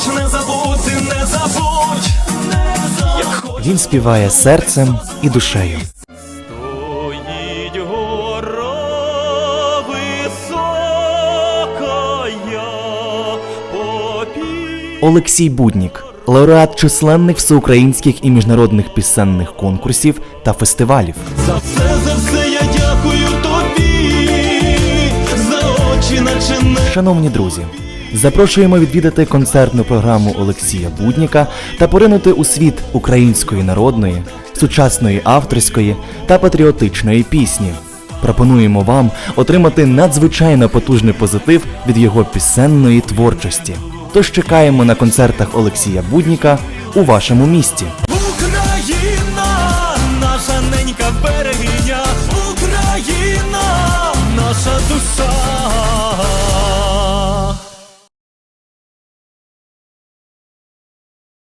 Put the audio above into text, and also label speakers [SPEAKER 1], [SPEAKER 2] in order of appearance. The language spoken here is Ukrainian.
[SPEAKER 1] ж не забудь, не забудь.
[SPEAKER 2] Він співає серцем і душею.
[SPEAKER 1] стоїть гора високая.
[SPEAKER 2] Олексій Буднік, лауреат численних всеукраїнських і міжнародних пісенних конкурсів та фестивалів.
[SPEAKER 1] За все, за все я дякую тобі, за очі наче
[SPEAKER 2] Шановні друзі, запрошуємо відвідати концертну програму Олексія Будніка та поринути у світ української народної, сучасної авторської та патріотичної пісні. Пропонуємо вам отримати надзвичайно потужний позитив від його пісенної творчості. Тож чекаємо на концертах Олексія Будніка у вашому місті.